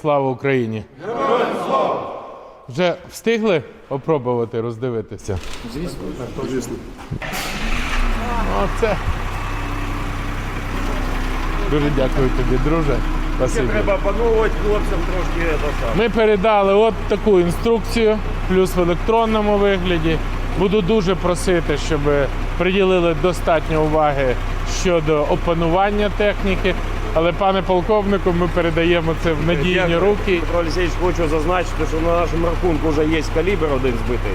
Слава Україні! Героям слава! Вже встигли опробувати роздивитися? Звісно. Оце. Дуже дякую тобі, друже. Спасибі. Треба опановувати хлопцям трошки. Ми передали от таку інструкцію, плюс в електронному вигляді. Буду дуже просити, щоб приділили достатньо уваги щодо опанування техніки. Але, пане полковнику, ми передаємо це в надійні Дякую. руки. Петро Олексійович, хочу зазначити, що на нашому рахунку вже є калібр один збитий,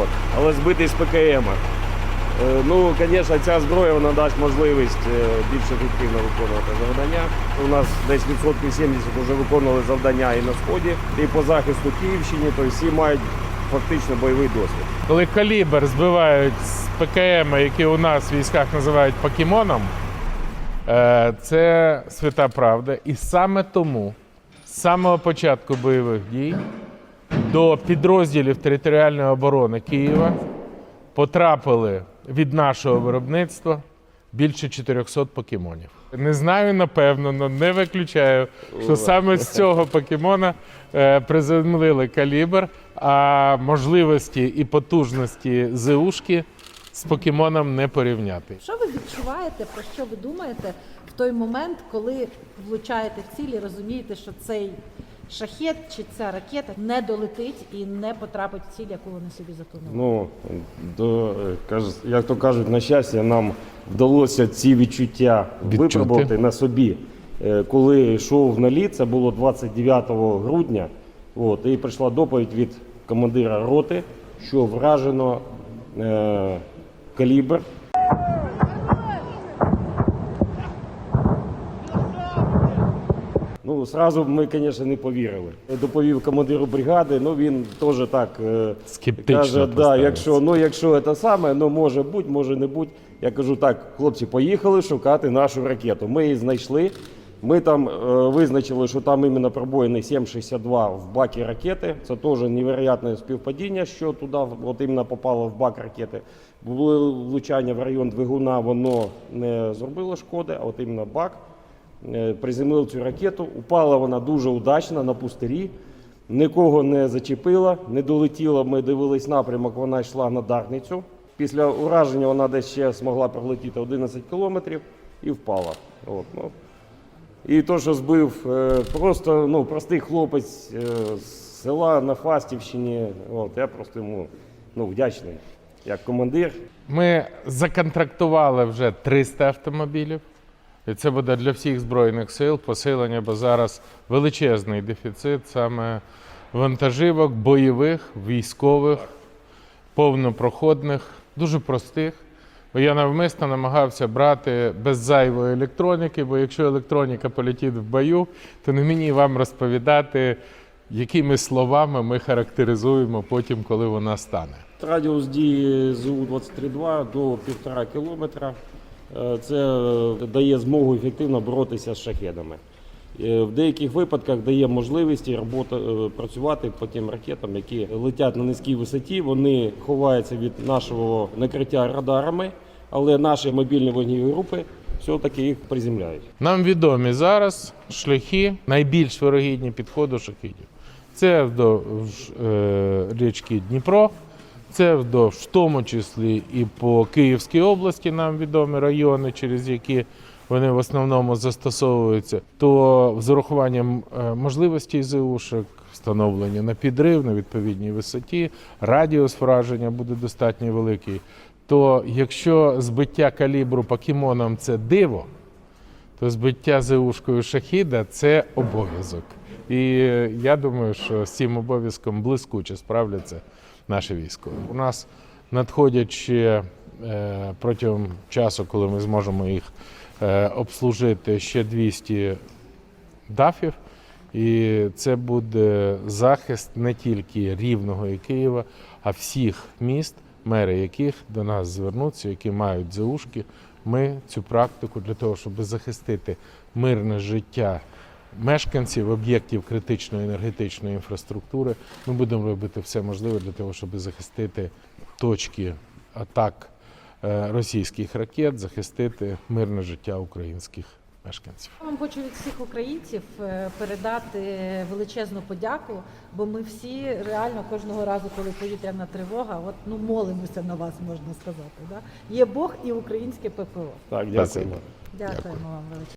От. але збитий з ПКМ. Е, Ну, звісно, ця зброя вона дасть можливість е, більш ефективно виконувати завдання. У нас десь відсотків 70 вже виконували завдання і на сході, і по захисту Київщини, то всі мають фактично бойовий досвід. Коли калібр збивають з ПКМ, які у нас в військах називають покемоном, це свята правда. І саме тому з самого початку бойових дій до підрозділів територіальної оборони Києва потрапили від нашого виробництва більше 400 покемонів. Не знаю, напевно, але не виключаю, що саме з цього покемона е, приземлили калібр, а можливості і потужності ЗУшки з покемоном не порівняти. Що ви відчуваєте, про що ви думаєте в той момент, коли влучаєте в цілі, розумієте, що цей шахет чи ця ракета не долетить і не потрапить в ціль, яку вони собі запланували? Ну, до, е, каж- як то кажуть, на щастя, нам вдалося ці відчуття Відчути. випробувати на собі. Е, Коли йшов на лід, це було 29 грудня, от, і прийшла доповідь від командира роти, що вражено е, калібр. Ну, зразу ми, звісно, не повірили. Доповів командиру бригади, ну він теж так е, Скептично каже, да, якщо, ну, якщо це саме, ну може бути, може не бути. Я кажу, так, хлопці, поїхали шукати нашу ракету. Ми її знайшли. Ми там е, визначили, що там іменно пробоїний 7,62 в бакі ракети. Це теж невероятне співпадіння, що туди от іменно попало в бак ракети. Було влучання в район двигуна, воно не зробило шкоди, а от іменно бак. Е, Приземлив цю ракету. Упала вона дуже удачно на пустирі. Нікого не зачепила, не долетіла. Ми дивились напрямок, вона йшла на Дарницю. Після ураження вона десь ще змогла пролетіти 11 кілометрів і впала. От, ну. І то, що збив е, просто ну, простий хлопець е, з села на Фастівщині, от, я просто йому ну, вдячний як командир. Ми законтрактували вже 300 автомобілів. І це буде для всіх збройних сил посилення, бо зараз величезний дефіцит саме вантажівок, бойових, військових, повнопроходних, дуже простих. Бо я навмисно намагався брати без зайвої електроніки, бо якщо електроніка полетить в бою, то не мені вам розповідати, якими словами ми характеризуємо потім, коли вона стане. Радіус дії ЗУ-23-2 до 1,5 кілометра. Е, Це е, дає змогу ефективно боротися з шахедами. Е, В деяких випадках дає можливість і робота, е, працювати по тим ракетам, які летять на низькій висоті. Вони ховаються від нашого накриття радарами, але наші мобільні вогневі групи все-таки їх приземляють. Нам відомі зараз шляхи найбільш вирогідні підходу шахідів. Це вздовж е, річки Дніпро, це вдовж, в тому числі і по Київській області нам відомі райони, через які вони в основному застосовуються. То з урахуванням е, можливостей ЗУшок, встановлення на підрив на відповідній висоті, радіус враження буде достатньо великий. То якщо збиття калібру покемоном це диво, то збиття ЗУшкою шахіда це обов'язок. І я думаю, що з цим обов'язком блискуче справляться наші військові. У нас надходять ще протягом часу, коли ми зможемо їх е, обслужити ще 200 дафів. І це буде захист не тільки Рівного і Києва, а всіх міст, мери яких до нас звернуться, які мають заушки. Ми цю практику для того, щоб захистити мирне життя мешканців об'єктів критичної енергетичної інфраструктури, ми будемо робити все можливе для того, щоб захистити точки атак е, російських ракет, захистити мирне життя українських мешканців. Я вам хочу від всіх українців е, передати величезну подяку, бо ми всі реально кожного разу, коли повітряна тривога, от ну молимося на вас, можна сказати. Да? Є Бог і українське ППО. Так, дякуємо. Дякуємо, Дякуємо вам величезно.